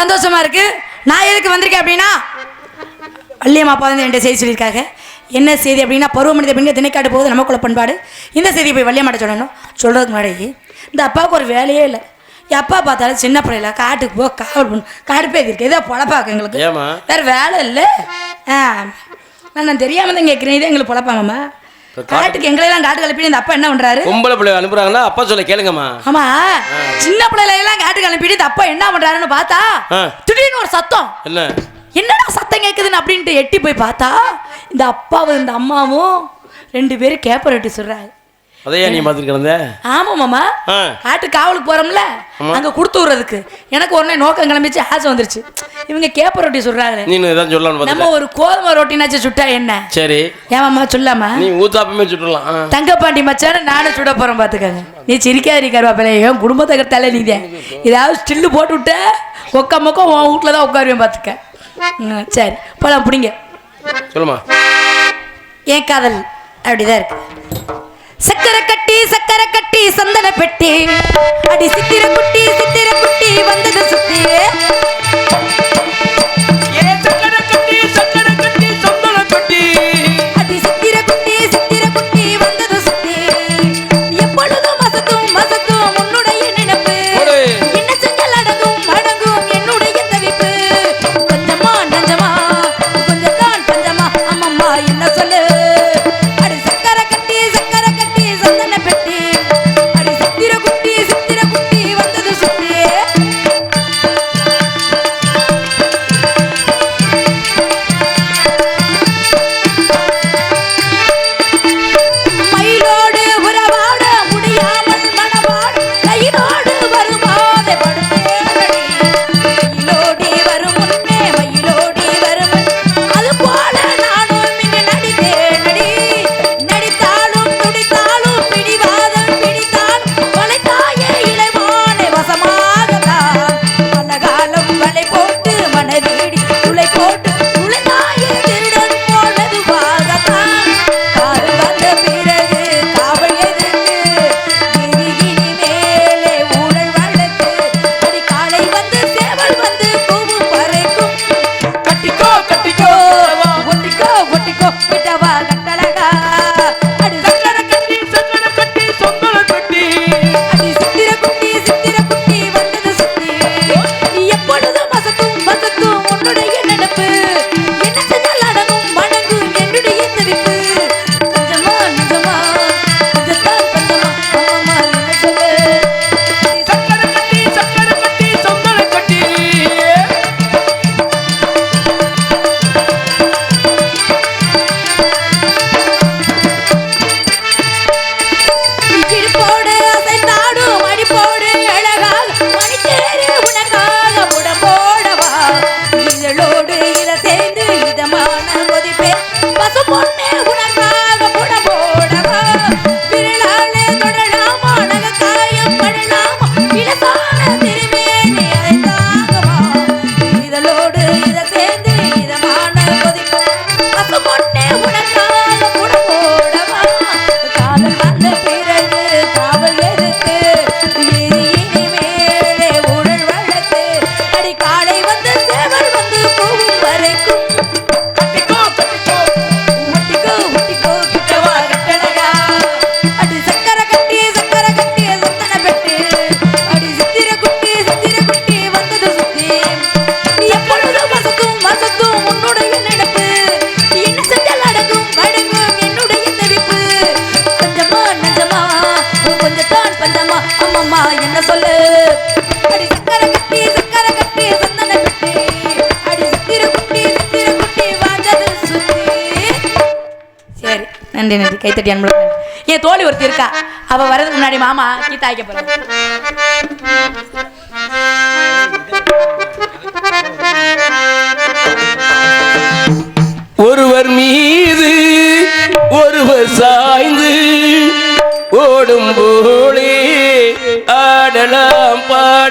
சந்தோஷமா இருக்கு. நான் எதுக்கு வந்திருக்கேன் அப்படின்னா வள்ளியம்மா அப்பா வந்து என்கிட்ட செய்தி சொல்லியிருக்காங்க. என்ன செய்தி அப்படின்னா பருவமனித பெண்கள் திணைக்காடு போகுது நமக்குள்ள பண்பாடு. இந்த செய்தியை போய் வள்ளியம்மாட்ட சொல்லணும். சொல்கிறதுக்கு முன்னாடி இந்த அப்பாவுக்கு ஒரு வேலையே இல்லை. என் அப்பா பார்த்தாலும் சின்ன பிள்ளைல காட்டுக்கு போ காவல் பண்ணு. காடு பேதிருக்கு ஏதோ பொழப்பாக்கு எங்களுக்கு. வேற வேலை இல்லை. ஆ. நான் நான் தெரியாம தான் கேட்குறேன் இதே எங்களுக்கு பொழப்பாங்கம்மா. காட்டுக்கு எங்களெல்லாம் காட்டு கலப்பிட்டு இந்த அப்பா என்ன பண்றாரு? பொம்பளை பிள்ளை அனுப்புறாங்கன்னா அப்பா சொல்ல கேளுங்கம்மா. ஆமா. சின்ன பிள்ளைல எல்லாம் காட்டுக்கு அனுப்பிட்டு இந்த அப்பா என்ன பண்றாருன்னு பார்த்தா. திடீர்னு ஒரு சத்தம். என்ன? என்னடா சத்தம் கேட்குதுன்னு அப்படின்ட்டு எட்டி போய் பார்த்தா இந்த அப்பாவும் இந்த அம்மாவும் ரெண்டு பேரும் கேப்பர் வெட்டி சொல்றாங்க அதையா நீ பார்த்துட்டு கிடந்த? ஆமா மாமா. ஆ. காட்டு காவலுக்கு போறோம்ல அங்க கொடுத்து விடுறதுக்கு. எனக்கு உடனே நோக்கம் கிளம்பிச்சு ஆசை வந்துருச்சு. இவங்க கேப்பர் ரொட்டி சொல்றாங்க நீ சொல்லலாம்னு நம்ம ஒரு கோதுமை ரொட்டினாச்சும் சுட்டா என்ன? சரி. ஏமாம்மா சொல்லாமா? நீ ஊத்தாப்பமே சுட்டலாம். தங்கப்பாண்டி மச்சான நானும் சுட போறேன் பாத்துக்கங்க நீ சிரிக்காதீ கருவாப்பில என் குடும்பத்தை கட்டால நீங்க ஏதாவது ஸ்டில்லு போட்டு விட்ட ஒக்க மொக்கம் உன் வீட்டில் தான் உட்காருவேன் பாத்துக்க ம், சரி. போலாம் பிடிங்க. சொல்லுமா என் காதல் அப்படிதான் இருக்கு. சக்கரை கட்டி சக்கரை கட்டி சந்தன பெட்டி. அடி சித்திர குட்டி சித்திர குட்டி வந்தது சுத்தி. romántico. go. கைத்தட்டி அன்பு என் தோழி ஒருத்தி இருக்கா. அவ வரதுக்கு முன்னாடி மாமா கீதா ஆய்க்க போறாங்க ஒருவர் மீது ஒருவர் சாய்ந்து ஓடும் போலே ஆடலாம் பாட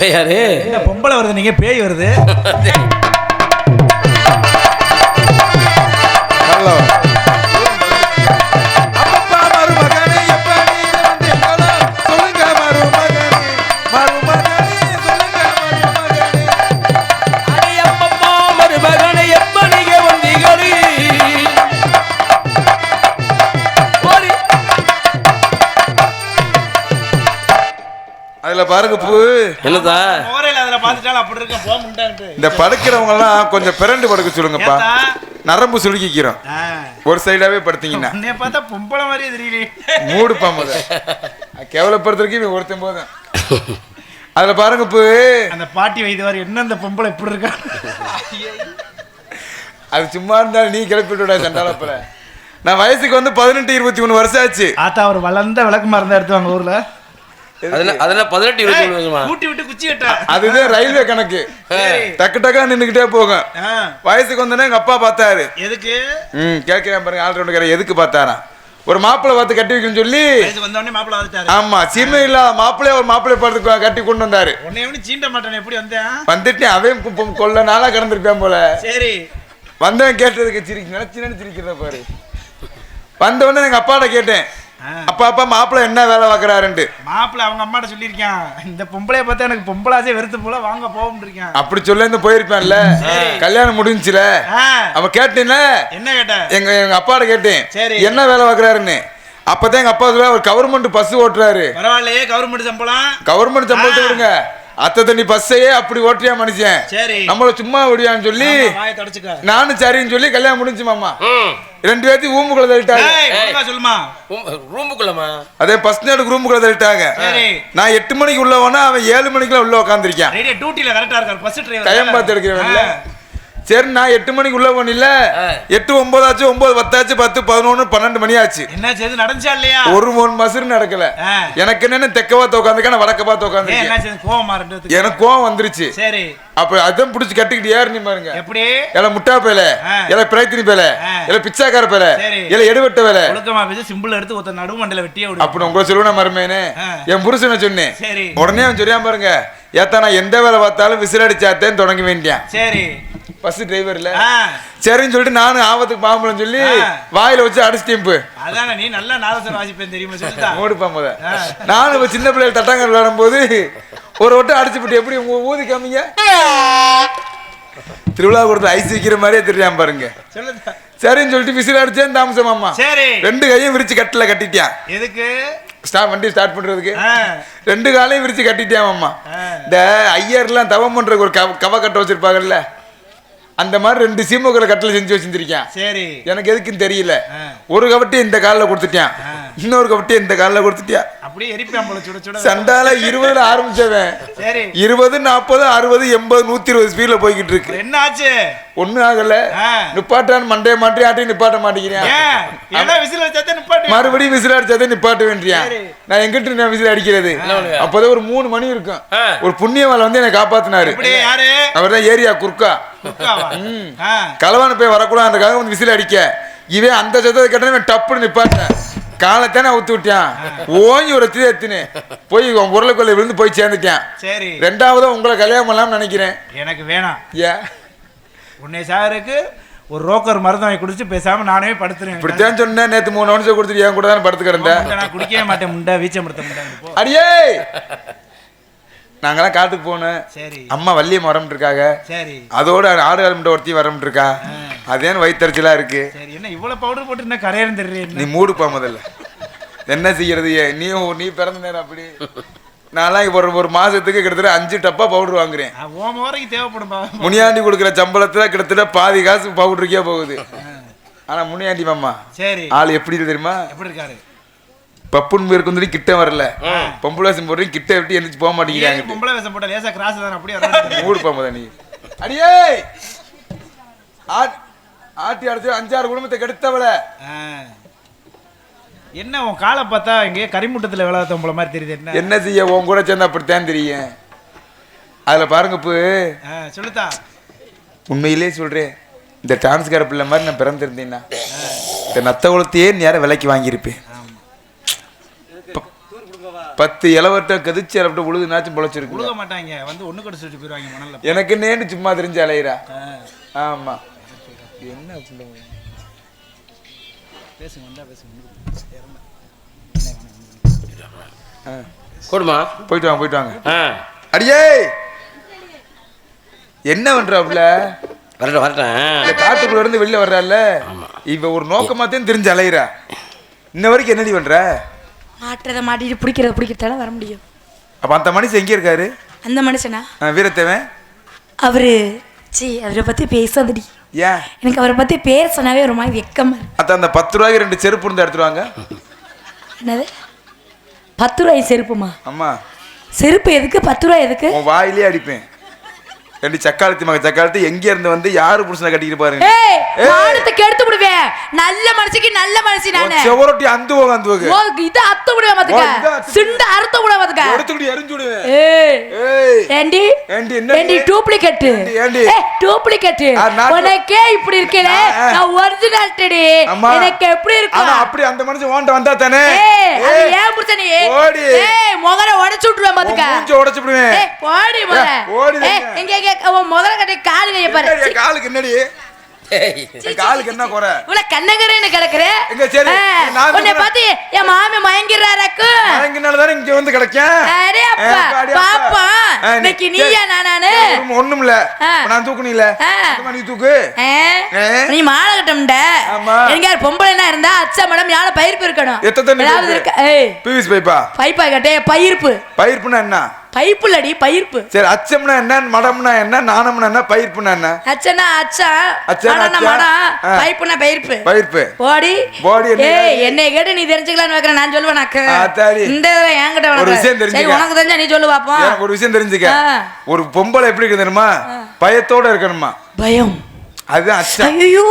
இவ யாரு? என்ன பொம்பளை வருது நீங்க பேய் வருது. ஹலோ பாருங்க பூ என்னதா இந்த படுக்கிறவங்க எல்லாம் கொஞ்சம் பிறண்டு படுக்க சொல்லுங்கப்பா? நரம்பு சுருக்கிக்கிறோம். ஒரு சைடாவே படுத்தீங்கன்னா. பார்த்தா பொம்பளை மாதிரியே தெரியலையே மூடுப்பா முத. கேவலப்படுத்துறதுக்கு ஒருத்தன் போதும். அதுல பாருங்க பூ. அந்த பாட்டி வைத்தியவார் என்ன இந்த பொம்பளை இப்படி இருக்கா? அது சும்மா இருந்தாலும் நீ கிளப்பி விட சண்டாலப்பல நான் வயசுக்கு வந்து பதினெட்டு இருபத்தி மூணு வருஷம் ஆச்சு. ஆத்தா ஒரு வளர்ந்த விளக்கு மருந்தா எடுத்துவாங்க ஊர்ல. அதெல்லாம் அதெல்லாம் பதினெட்டு கூட்டி விட்டு குச்சி விட்டா அதுதான் ரயில்வே கணக்கு. டக்கு டக்கா நின்னுக்கிட்டே போகும் வயசுக்கு வந்தோடனே எங்க அப்பா பார்த்தாரு. எதுக்கு? ம் கேட்கிறேன் பாருங்க ஆல்ரவுண்டர் எதுக்கு பார்த்தாராம் ஒரு மாப்பிள்ளை பார்த்து கட்டி வைக்கணும்னு சொல்லி வயசு வந்தவொடனே மாப்பிள்ள வந்துட்டாரு ஆமா சீமை இல்லாத மாப்பிள்ளைய ஒரு மாப்பிள்ளை பார்த்து கட்டி கொண்டு வந்தாரு. உன்னை எப்படி சீண்ட மாட்டானே எப்படி வந்தேன்? வந்துட்டு அவன் கு- கு- கொல்ல நாளா கடந்திருப்பேன் போல. சரி. வந்தவன் கேட்டதுக்கு சிரி நினைச்சு நினைச்சு சிரிக்கிறத பாரு. வந்த உடனே எங்க அப்பாட்ட கேட்டேன். அப்பா அப்பா மாப்பிள்ளை என்ன வேலை பார்க்கறாருன்ட்டு. மாப்பிள்ள அவங்க அம்மாட்ட சொல்லியிருக்கான். இந்த பொம்பளைய பார்த்தா எனக்கு பொம்பளாசே வெறுத்து போல வாங்க போகும் இருக்கேன். அப்படி சொல்ல இருந்து போயிருப்பேன்ல. கல்யாணம் முடிஞ்சுல அவன் கேட்டேன்ல. என்ன கேட்ட? எங்க எங்க அப்பாட்ட கேட்டேன். சரி. என்ன வேலை பார்க்கறாருன்னு. அப்பதான் எங்க அப்பா ஒரு கவர்மெண்ட் பஸ் ஓட்டுறாரு. பரவாயில்லையே கவர்மெண்ட் சம்பளம். கவர்மெண்ட் சம்பளத்தை. விடுங்க. அத்தை தண்ணி பஸ்ஸையே அப்படி ஓட்டியா மனுஷன்? சரி. நம்மள சும்மா ஓடியான்னு சொல்லி ஆமா, வாயை தொடச்சுக்க. நானும் சரின்னு சொல்லி கல்யாணம் முடிஞ்சு மாமா. ரெண்டு பேர்த்தையும் ஊம்புக்குள்ள தள்ளிட்டாங்க. சொல்லுமா. ரூமுக்குள்ளமா அதே பஸ் நேடுக்கு ரூமுக்குள்ள தள்ளிட்டாங்க. சரி. நான் எட்டு மணிக்கு உள்ள போனா அவன் ஏழு மணிக்குள்ள உள்ள உட்காந்துருக்கான் ரேடியோ டியூட்டில கரெக்டா இருக்காரு பஸ் டிரைவர் டைம் பார்த்து எடுக்கிறவன்ல. சரி நான் எட்டு மணிக்கு உள்ள போனில்ல? ஆ. எட்டு ஒன்பதாச்சு ஒன்பது பத்தாச்சு பத்து பதினொன்னு பன்னெண்டு மணி ஆச்சு என்ன செய்து நடந்துச்சா இல்லையா? ஒரு மூணு மாசம் நடக்கல. எனக்கு என்னன்னு தெக்கவா உட்காந்துருக்கேன் வடக்க பார்த்து ஏன் என்ன உட்காந்துருக்கேன் செய்து கோவமா ரெண்டு பேத்துக்கு? எனக்கு கோவம் வந்துருச்சு. சரி. அப்ப அதான் பிடிச்சி கட்டிக்கிட்டு ஏறினி பாருங்க. எப்படி? எல முட்டா பேல. எல பிரயத்தினி பேல. எல பிச்சாக்கார பேல. எல எடுவட்ட வேலை ஒழுக்கமா பேசி சிம்பிள் எடுத்து ஒருத்த நடுமண்டல வெட்டியே விடு. அப்படி உங்களை சொல்லுவேன் மருமேனே ஆ. என் புருஷனை சொன்னேன். உடனே அவன் சொல்லியான் பாருங்க ஏத்தா நான் எந்த வேலை பார்த்தாலும் விசில் அடிச்சாத்தேன்னு தொடங்க வேண்டியான். சரி. பஸ் டிரைவர்ல சரின்னு சொல்லிட்டு நானும் ஆபத்துக்கு பாம்பளம் சொல்லி. வாயில வச்சு அடிச்சிட்டேன் இப்ப அதானே நீ நல்லா நாதஸ்வரம் வாசிப்பேன் தெரியுமா? பாம்பத ஆ. நானும் இப்ப சின்ன பிள்ளைகள் தட்டாங்க விளையாடும் போது ஒரு வட்டம் அடிச்சு போட்டு எப்படி உங்க ஊதி காமிங்க? திருவிழா கொடுத்து ஐஸ் விக்கிற மாதிரியே தெரியாம பாருங்க. சரின்னு சொல்லிட்டு விசில் அடிச்சேன் தாமசம் அம்மா. சரி. ரெண்டு கையும் விரிச்சு கட்டில கட்டிட்டியான் எதுக்கு? ஸ்டார்ட் வண்டி ஸ்டார்ட் பண்றதுக்கு. ரெண்டு காலையும் விரிச்சு கட்டிட்டியான் அம்மா. இந்த ஐயர்லாம் தவம் பண்றதுக்கு ஒரு கவ கவ கட்ட வச்சிருப்பாங்கல்ல. அந்த மாதிரி ரெண்டு சீமுகளை கட்டில செஞ்சு வச்சிருந்திருக்கேன். சரி. எனக்கு எதுக்குன்னு தெரியல. ஒரு கவட்டி இந்த காலில் கொடுத்துட்டான். இன்னொரு கவட்டி இந்த காலில் கொடுத்துட்டான். அப்படியே எரிப்பான் போல சுட சுட. சண்டால இருபதுல ஆரம்பிச்சவன். சரி. இருபது நாற்பது அறுபது எண்பது நூத்தி இருபது ஸ்பீட்ல போய்கிட்டு இருக்கு. என்ன ஆச்சு? ஒண்ணும் ஆகல. ஆ. நிப்பாட்டான்னு மண்டைய மாட்டி ஆட்டி நிப்பாட்ட மாட்டேங்கிறேன். மறுபடியும் விசில் அடிச்சாதே நிப்பாட்ட வேண்டியான் சரி. நான் எங்கிட்ட நான் விசில் அடிக்கிறது? அப்போதான் ஒரு மூணு மணி இருக்கும். ஒரு புண்ணியவாள் வந்து என்னை காப்பாத்தினாரு. அவர் தான் ஏரியா குறுக்கா களவான போய் வரக்கூடாதுக்காக வந்து விசில் அடிக்க. இவன் அந்த சத்தத்தை கேட்டவன் டப்புன்னு நிப்பாட்டேன். காலத்தானே அவுத்து விட்டான். ஓங்கி ஒரு எத்தி எத்தினு போய் உன் உருளைக்குள்ள விழுந்து போய் சேர்ந்துட்டான். சரி. ரெண்டாவது உங்களை கல்யாணம் பண்ணலாம்னு நினைக்கிறேன். எனக்கு வேணாம். ஏன் உன்னை சாருக்கு ஒரு ரோக்கர் மருந்து வாங்கி குடிச்சு பேசாம நானே படுத்துறேன் இப்படித்தான் சொன்னேன் நேத்து மூணு நிமிஷம் கொடுத்துட்டு என் கூட தானே படுத்து கிடந்தேன். நான் குடிக்கவே மாட்டேன் முண்டை வீச்சம் படுத்த முண்டை போ. அடியே! நாங்கெல்லாம் காட்டுக்கு போனோம் சரி. அம்மா வள்ளியம் வரம்ட்டு இருக்காங்க சரி. அதோட ஆடு கிளம்பிட்ட ஒருத்தி வரம்ட்டு இருக்கா அதேன்னு வயிற்றுச்சலா இருக்கு. சரி என்ன இவ்வளவு பவுடர் போட்டு என்ன கரையறம் தெரியுது நீ மூடுப்பா முதல்ல. என்ன செய்யறது? நீ நீ பிறந்த நேரம் அப்படி. நான்லாம் இப்போ ஒரு ஒரு மாசத்துக்கு கிட்டத்தட்ட அஞ்சு டப்பா பவுடர் வாங்குறேன். ஓம வரைக்கும் தேவைப்படும் பா. முனியாண்டி கொடுக்குற சம்பளத்துல கிட்டத்தட்ட பாதி காசு பவுடருக்கே போகுது. ஆனா முனியாண்டி மாமா சரி. ஆள் எப்படி இருக்கு தெரியுமா? எப்படி இருக்காரு? பப்புன் பேருக்கு வந்து கிட்ட வரல. பொம்பளை வேஷம் போடுறீங்க கிட்ட விட்டு எந்திரிச்சு போக மாட்டேங்கிறாங்க பொம்பளை வேஷம் போட்ட லேசா கிராஸ் தான் அப்படியே வர மூடுப்பா முத நீ. அடியே! ஆட்- ஆட்டி அடிச்சு அஞ்சாறு குடும்பத்தை கெடுத்தவள. என்ன உன் காலை பார்த்தா இங்கே கரிமுட்டத்துல விளையாட உங்களை மாதிரி தெரியுது என்ன? என்ன செய்ய உன் கூட சேர்ந்தா அப்படித்தான் தெரியும். அதுல பாருங்க இப்போ சொல்லுத்தா. உண்மையிலே சொல்றேன் இந்த டான்ஸ்கார பிள்ளை மாதிரி நான் பிறந்திருந்தேன்னா இந்த நத்த குளத்தையே நேரம் விலைக்கு வாங்கியிருப்பேன். பத்து இளவட்ட கதிச்சு இளவட்ட உழுது நாச்சும் பொழைச்சிருக்கு உழுக மாட்டாங்க. வந்து ஒண்ணு கடிச்சு வச்சு போயிருவாங்க மணல்ல. எனக்கு நேன்னு சும்மா தெரிஞ்சு அலையிறா. ஆமா. என்ன சொல்லுங்க பேசுங்க வந்தா பேசுங்க ஆ, கொடுமா போயிட்டு வாங்க போயிட்டு வாங்க. அடியே! என்ன பண்றாப்புல வரட்டும் வரட்டேன் காட்டுக்குள்ள இருந்து வெளில வர்றால இவ ஒரு நோக்கமாத்தையும் தெரிஞ்சு அலையிறா. இன்ன வரைக்கும் என்னடி பண்ற? மாட்டுறதை மாட்டிட்டு பிடிக்கிறத பிடிக்கிறதால வர முடியும். அப்ப அந்த மனுஷன் எங்க இருக்காரு? அந்த மனுஷனா? வீரத்தேவன். அவரு சி அவரை பத்தி பேசாதடி. ஏன்? எனக்கு அவரை பத்தி பேர் சொன்னாவே ஒரு மாதிரி வெக்கமா. அத்த அந்த பத்து ரூபாய்க்கு ரெண்டு செருப்பு இருந்து எடுத்துருவாங்க என்னது? பத்து ரூபாய் செருப்புமா? அம்மா செருப்பு எதுக்கு? பத்து ரூபாய் எதுக்கு? வாயிலே அடிப்பேன். ரெண்டு சக்காலத்தி மக சக்காலத்தி எங்க இருந்து வந்து யாரு புருஷனை கட்டிக்கிட்டு பாருங்க. மானத்துக்கு எடுத்து விடுவேன். நல்ல மனுஷிக்கு நல்ல மனுஷி நானு. செவரொட்டி அந்த போக அந்த போக. இது அத்து விடுவேன் பாத்துக்க சிண்ட அறுத்த விட பாத்துக்க எடுத்துக்கிட்டு எரிஞ்சு விடுவேன். ஏய். ஏண்டி? ஏண்டி? ஏண்டி டூப்ளிகேட் ஏண்டி, டூப்ளிகேட் உனக்கே இப்படி இருக்கேனே. நான் ஒரிஜினல் டடி எனக்கு எப்படி ஆனா இருக்கும் அப்படி அந்த மனுஷன் ஓண்ட வந்தா தானே? அது ஏன் நீ? ஓடி. ஏய் முகர உடைச்சு விட்டுருவேன் பாத்துக்க மூஞ்ச உடைச்சு விடுவேன். ஓடி ஏய், ஓடி ஏய் இங்க இங்க உன் முதல்ல கட்டி காலு கைய பாரு. காலுக்கு என்னடி? காலுக்கு என்ன குறை? இவ்வளவு கண்ணகரேன்னு கிடக்குற. எங்க சரி, நான் உன்னை. பார்த்து என் மாமி மயங்கிறாராக்கு மயங்கினால தானே இங்க வந்து கிடைக்கேன்? அரே அப்பா. பாப்பா. இன்னைக்கு. நீயா நானானு ஒண்ணும் இல்ல. நான் தூக்குனீல? ஆ. நீ தூக்கு? நீ மாலை கட்டம்ட. எங்க பொம்பளைனா இருந்தா அச்சா மேடம் யார பயிர்ப்பு இருக்கணும்? எத்தனை? இருக்க? பிவிஸ் பைப்பா? பைப்பா கட்டே பயிர்ப்பு. பயிர்ப்புனா என்ன? பைப்புலடி பயிர்ப்பு சரி அச்சம்னா என்ன மடம்னா என்ன நாணம்னா என்ன பயிர்ப்புனா என்ன? அச்சனா அச்சா அச்சனா. மடம். பைப்புனா பயிர்ப்பு பயிர்ப்பு போடி. போடி ஏய் என்னை கேட்டு நீ தெரிஞ்சுக்கலாம்னு வைக்கிறேன் நான் சொல்லுவேன் நாக்கு. இந்த இதுல என்கிட்ட ஒரு விஷயம் தெரிஞ்சுக்க. உனக்கு தெரிஞ்சா நீ சொல்லு பாப்போம். ஒரு விஷயம் தெரிஞ்சுக்க. ஒரு பொம்பளை எப்படி இருக்கு தெரியுமா? பயத்தோட இருக்கணுமா? பயம். அதுதான் அச்சா. ஐயோ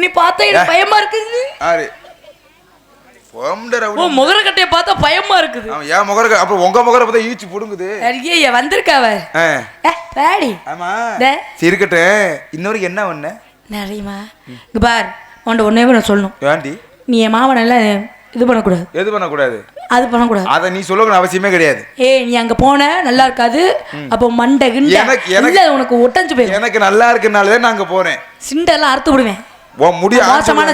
நீ பார்த்தா எனக்கு பயமா இருக்குது. ஓ முகரக்கட்டையை பார்த்தா பயமா இருக்குது. ஏன் முகர அப்புறம் உங்க முகர பார்த்தா ஈச்சு புடுங்குது. ஐயே வந்திருக்காவ பேடி ஆமா. டே. சரி இருக்கட்டும் இன்னொரு என்ன ஒண்ணு? நிறையமா இங்க பார் உன்ட்ட ஒன்னே நான் சொல்லணும். வேண்டி நீ என் எல்லாம் இது பண்ணக்கூடாது. எது பண்ணக்கூடாது? அது பண்ணக்கூடாது. அதை நீ சொல்லணும்னு அவசியமே கிடையாது. ஏய் நீ அங்க போன நல்லா இருக்காது. அப்போ மண்டை கிண்ட. எனக்கு- உனக்கு ஒட்டஞ்சு போயிடும் எனக்கு நல்லா இருக்குனால தான் நான் அங்க போறேன் சிண்டெல்லாம் அறுத்து விடுவேன். உன் முடி மோசமான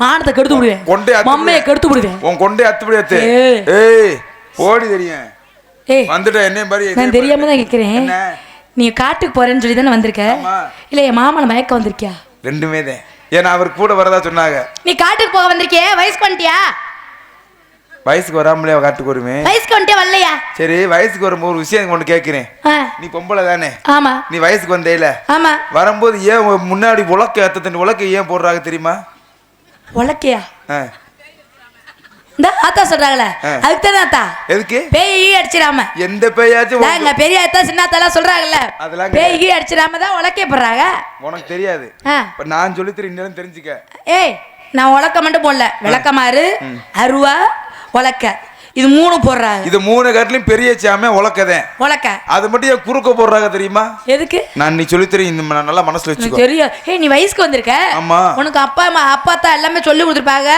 மானத்தை கெடுத்து விடுவேன். கொண்டே மம்மையை. கெடுத்து விடுவேன். உன் கொண்டே அத்து ஏய். ஏய் ஓடி தெரியும். ஏய். வந்துட்ட என்னையும் பாரு நான் தெரியாம தான் கேட்கிறேன் என்ன? நீ காட்டுக்கு போறேன்னு சொல்லி தானே வந்திருக்க. இல்ல என் மாமனை மயக்க வந்திருக்கியா. ரெண்டுமே தான். ஏன்னா அவர் கூட வரதா சொன்னாங்க. நீ காட்டுக்கு போக வந்திருக்கியே? வயசுக்கு வந்துட்டியா வயசுக்கு வராமலே காட்டுக்கு வருமே. வயசுக்கு வந்துட்டே வரலையா? சரி வயசுக்கு வரும்போது ஒரு விஷயம் ஒன்று கேட்கிறேன். நீ பொம்பளை தானே? ஆமா. நீ வயசுக்கு வந்தேல. ஆமா. வரும்போது ஏன் முன்னாடி உலக்க அத்தனை உலக்க ஏன் போடுறாங்க தெரியுமா? உலக்கையா. இந்த ஆத்தா சொல்றாங்களே. அதுக்கு தானே ஆத்தா? எதுக்கு? பேய் அடிச்சிடாம. எந்த பேயாச்சும் எங்க பெரிய அத்தா சின்ன அத்தாலாம் சொல்றாங்கல்ல அதெல்லாம் பேய் அடிச்சிடாம தான் உலக்கே போடுறாங்க. உனக்கு தெரியாது. நான் சொல்லி இன்னும் தெரிஞ்சுக்க. ஏய் நான் உலக்க மட்டும் போடல. விளக்கமாறு அருவா உலக்க. இது மூணு போடுறாங்க இது மூணு காட்டிலும் பெரிய சாமே உலக்கதேன் உலக்க. அது மட்டும் ஏன் குறுக்க போடுறாங்க தெரியுமா? எதுக்கு? நான் நீ சொல்லி தரேன் இந்த நான் நல்லா மனசுல வச்சுக்கோ. தெரியும். ஏய் நீ வயசுக்கு வந்திருக்க? ஆமா. உனக்கு அப்பா அம்மா அப்பா தான் எல்லாமே சொல்லி கொடுத்துருப்பாங்க.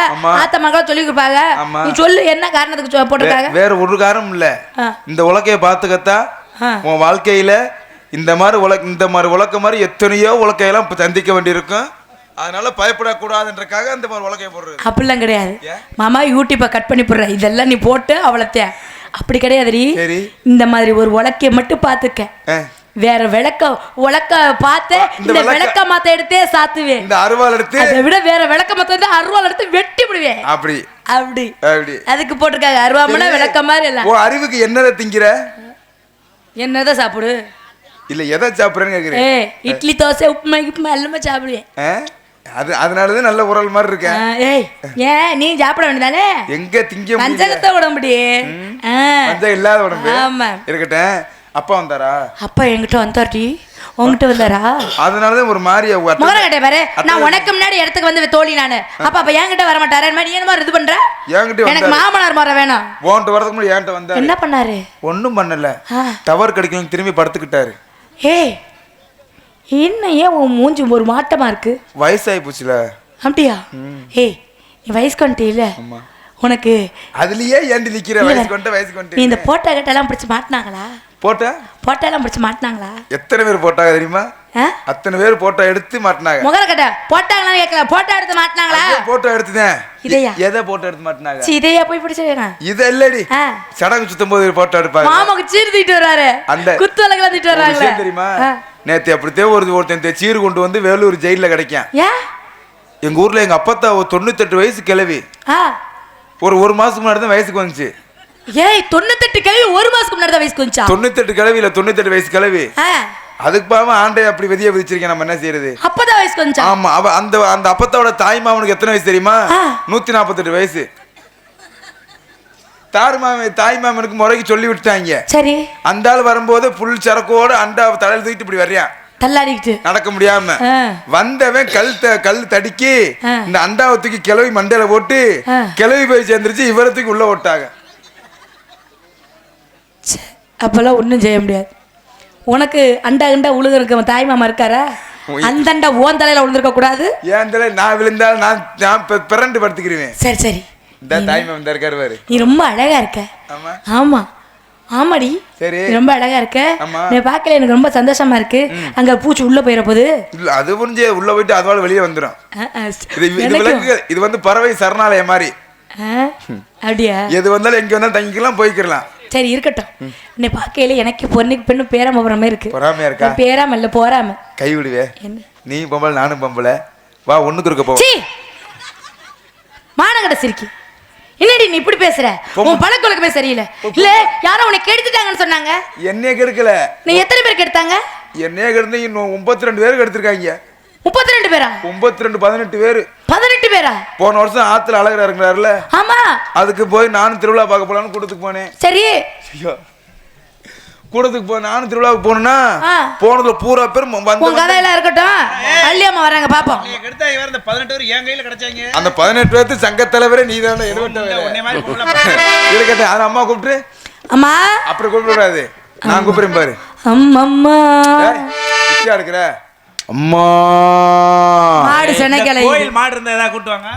ஆத்தா மகளும் சொல்லி கொடுப்பாங்க. நீ சொல்லு என்ன காரணத்துக்கு போட்டிருக்காங்க? வேற ஒரு காரணம் இல்ல. இந்த உலக்கைய பாத்துக்கத்தா. உன் வாழ்க்கையில இந்த மாதிரி உலக இந்த மாதிரி உலக்க மாதிரி எத்தனையோ உலக்கையெல்லாம் சந்திக்க வேண்டியிருக்கும். அதனால பயப்படக்கூடாதுன்றக்காக அந்த மாதிரி உலக்கைய போடுறது. அப்படிலாம் கிடையாது? மாமா யூடியூப்பை கட் பண்ணி போடுற. இதெல்லாம் நீ போட்டு அவ்வளோத்தே அப்படி கிடையாதுடி. சரி. இந்த மாதிரி ஒரு உலக்கைய மட்டும் பார்த்துக்க. வேற விளக்க உலக்க பார்த்து இந்த விளக்க- மாத்த எடுத்தே சாத்துவேன். இந்த அருவாள் எடுத்து அதை விட வேற விளக்க மாத்த வந்து அருவாள் எடுத்து வெட்டி விடுவேன். அப்படி. அப்படி. அப்படி. அதுக்கு போட்டிருக்காங்க. அருவாமனா விளக்க மாதிரி எல்லாம். உன் அறிவுக்கு என்னதை திங்கிற? என்னதான் சாப்பிடு. இல்ல எதை சாப்பிடுறேன்னு கேக்குறேன். இட்லி தோசை உப்புமா உப்புமா எல்லாமே சாப்பிடுவேன். அது அதனாலதான் நல்ல உரல் மாதிரி இருக்கேன். ஏய் ஏன்? நீ சாப்பிட வேண்டியதானே? எங்க திங்க முடியல? பஞ்சகத்தை உடம்புடி. பஞ்சம் இல்லாத உடம்பு? ஆமா. இருக்கட்டும். அப்பா வந்தாரா? அப்பா என்கிட்ட வந்தாட்டி உங்ககிட்ட வந்தாரா? அதனாலதான் ஒரு மாதிரி முகர கட்டை பாரு. நான் உனக்கு முன்னாடி இடத்துக்கு வந்து தோழி நானு. அப்ப அப்ப என்கிட்ட வர மாட்டாரு. நீ என்ன மாதிரி இது பண்ற? என்கிட்ட எனக்கு. மாமனார் முறை வேணும். உன்கிட்ட வரதுக்கு முன்னாடி என்கிட்ட வந்தாரு. என்ன பண்ணாரு? ஒண்ணும் பண்ணல. டவர் கிடைக்கணும் திரும்பி படுத்துக்கிட்டாரு. ஏய் என்ன ஏன் உன் மூஞ்சி ஒரு மாட்டமா இருக்கு? வயசாகி போச்சுல. அப்படியா? ஏய் நீ வயசுக்கு வந்துட்டீல உனக்கு அதுலயே ஏண்டி நிக்கிற? வயசுக்கு வந்துட்டு வயசுக்கு நீ இந்த போட்டா கட்டெல்லாம் பிடிச்சி மாட்டினாங்களா? போட்டா? போட்டா எல்லாம் பிடிச்சி மாட்டினாங்களா? எத்தனை பேர் போட்டாங்க தெரியுமா? அத்தனை பேர் போட்டோ எடுத்து மாட்டினாங்க. முகர கட்டை போட்டாங்களான்னு கேட்கல. போட்டோ எடுத்து மாட்டினாங்களா? போட்டோ எடுத்துதேன் இதையா? எதை போட்டோ எடுத்து மாட்டினாங்க? இதையா போய் பிடிச்சிருக்கேன் இது இல்லடி. சடங்கு சுத்தும் போது போட்டோ எடுப்பாங்க. மாமாக்கு சீர் தூக்கிட்டு வர்றாரு. அந்த- குத்து விளக்கு வர்றாங்களே. விஷயம் தெரியுமா. நேத்து அப்படித்தான் ஒரு ஒருத்தன் சீர் கொண்டு வந்து வேலூர் ஜெயில கிடைக்கும் எங்க ஊர்ல எங்க அப்பத்தா ஒரு தொண்ணூத்தெட்டு வயசு கிளவி ஒரு ஒரு மாசத்துக்கு முன்னாடி தான் வயசுக்கு வந்துச்சு. ஏய் தொண்ணூத்தெட்டு கிழவி ஒரு மாசத்துக்கு முன்னாடி வந்துச்சா தொண்ணூத்தெட்டு கிளவி இல்ல தொண்ணூத்தெட்டு வயசு கிளவி ஆ, அதுக்கு பாவம் ஆண்டை அப்படி விதிய விதிச்சிருக்கேன் நம்ம என்ன செய்யறது? அப்பதான் வயசுக்கு வந்துச்சா ஆமா அவ அந்த அந்த அப்பத்தாவோட தாய் மாமனுக்கு எத்தனை வயசு தெரியுமா. நூத்தி நாற்பத்தெட்டு வயசு. தார் மாமன் தாய் மாமனுக்கு முறைக்கு சொல்லி விட்டுட்டாங்க. சரி. அந்த ஆள் வரும்போது புல் சரக்கோட அண்டா தலையில தூக்கிட்டு இப்படி வர்றான் தள்ளாடிக்கிட்டு. நடக்க முடியாம. வந்தவன் கல் கல் தடிக்கி. இந்த அண்டாவை தூக்கி கிளவி மண்டையில போட்டு. கிளவி போய் சேர்ந்துருச்சு இவரை தூக்கி உள்ள போட்டாங்க. ச்சே, அப்பெல்லாம் ஒண்ணும் செய்ய முடியாது. உனக்கு அண்டா அண்டா உழுகிறக்கு தாய் மாமா இருக்காரா? அந்த அண்டா ஓன் தலையில விழுந்திருக்க கூடாது? ஏன் தெரியல நான் விழுந்தாலும் நான் நான் பிறண்டு படுத்துக்கிறேன். சரி சரி. இந்த தாய் இந்த இருக்காரு பாரு. நீ ரொம்ப அழகா இருக்க. ஆமா. ஆமா. ஆமாடி. சரி. ரொம்ப அழகா இருக்க. நீ பார்க்கல எனக்கு ரொம்ப சந்தோஷமா இருக்கு. அங்க பூச்சி உள்ள போயிட இல்ல அது புரிஞ்சு உள்ள போயிட்டு அதுவால வெளியே வந்துடும் இது இது வந்து பறவை சரணாலயம் மாதிரி. அப்படியா? எது வந்தாலும் எங்க வந்தாலும் தங்கிக்கலாம் போய்க்கலாம் சரி இருக்கட்டும். உன்னை பார்க்கையில எனக்கு பொண்ணுக்கு பெண்ணு பேராம போற மாதிரி இருக்கு. பொறாமையா இருக்கா? பேராம இல்ல போறாம. கை விடுவே. என்ன? நீ பொம்பளை நானும் பொம்பளை. வா ஒண்ணுக்கு இருக்க போ. மானகட சிரிக்கி. என்னடி நீ இப்படி பேசுற? உன் பழக்கொழக்கமே சரியில்லை. இல்ல யாரோ உன்னை கெடுத்துட்டாங்கன்னு சொன்னாங்க. என்னைய கெடுக்கல. நீ எத்தனை பேர் கெடுத்தாங்க? என்னைய கெடுத்து இன்னும் முப்பத்தி ரெண்டு பேருக்கு எடுத்திருக்காங்க. முப்பத்தி ரெண்டு பேரா? முப்பத்தி ரெண்டு பதினெட்டு பேரு. பதினெட்டு பேரா? போன வருஷம் ஆத்துல அழகரா இருக்கிறாருல ஆமா. அதுக்கு போய் நானும் திருவிழா பார்க்க போலான்னு கூட்டத்துக்கு போனேன். சரி. ஐயோ. கூடத்துக்கு போ நானும் திருவிழாவுக்கு ஆ. போனதுல பூரா பேர் வந்த கதையெல்லாம் இருக்கட்டும். அள்ளியம்மா வராங்க பாப்போம். நீங்க கெடுத்தா இவர் இந்த பதினெட்டு பேர் என் கையில கிடைச்சாங்க. அந்த பதினெட்டு பேர்த்து சங்க தலைவரே நீ தானே இருக்கட்டும் அதை அம்மா கூப்பிட்டு அம்மா. அப்புறம் கூப்பிடக்கூடாது. நான் கூப்பிடுறேன் பாரு. பிச்சையா இருக்கிற அம்மா. மாடு இந்த சென்னைக்கிளை. கோயில் மாடு இருந்தா ஏதாவது கூட்டுவாங்க